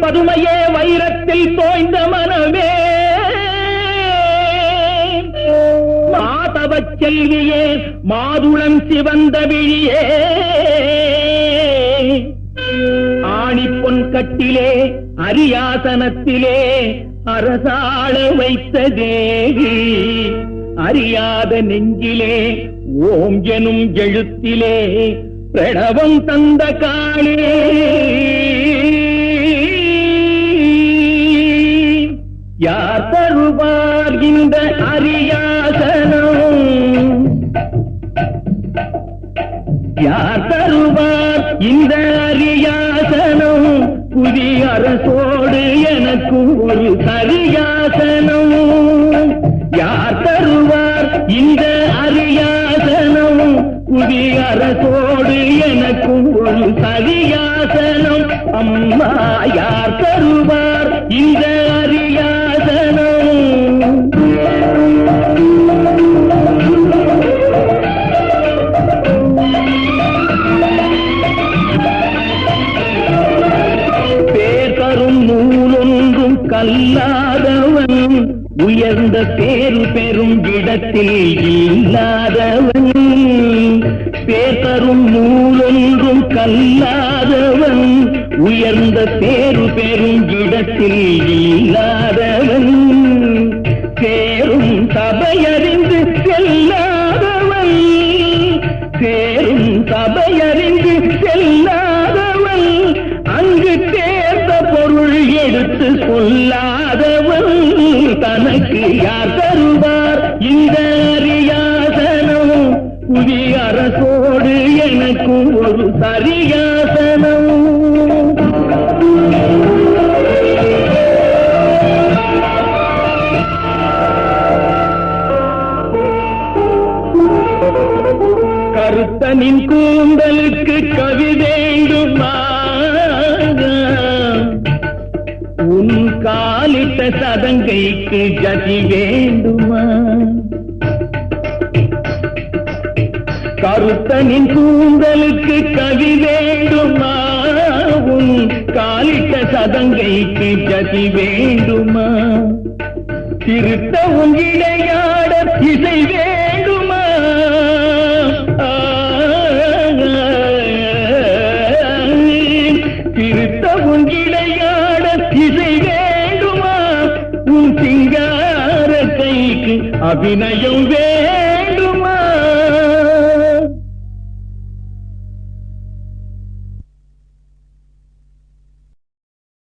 பதுமையே வைரத்தில் தோய்ந்த மனமே. மாதவ செல்வியே மாதுளம் சிவந்த விழியே. ஆணி பொன் கட்டிலே அரியாசனத்திலே அரசாள வைத்த தேவி. அறியாத நெஞ்சிலே ஓம் எனும் எழுத்திலே பிரணவம் தந்த காளே யார் தருவார் இந்த அரியாசனம்? யார் தருவார் இந்த அரியாசனம்? புதிய அரசோடு எனக்கு ஒரு சரியாசனம். யார் தருவார் இந்த அரியாசனம்? புதிய அரசோடு எனக்கும் ஒரு சரியாசனம். அம்மா யார் தருவார் இந்த இல்லாதவன் உயர்ந்த பேரு பெறும் இடத்தில் இல்லாதவன். பேர் தரும் நூலொன்றும் கல்லாதவன். உயர்ந்த பேரு பெறும் இடத்தில் இல்லாதவன். சேரும் சபையறிந்து செல்லாதவன். சேரும் சபையறிந்து செல்லாதவன். அங்கு தேர்ந்த பொருள் எடுத்து சொல்லாதவன் தனக்கு யார் தருவார்? இந்த அரியாசனம் புதிய அரசோடு எனக்கும் ஒரு சரியாசனம். கருத்தனின் கூந்தலுக்கு கவி வைத்த சதங்கைக்கு ஜதி வேண்டுமா? கருத்தனின் கூந்தலுக்கு கவி வேண்டுமா? உன் காலிட்ட சதங்கைக்கு ஜதி வேண்டுமா? திருத்த உங்கிடையாட இசை வேண்டுமா? திருத்த உங்கி வேண்டுமா உன்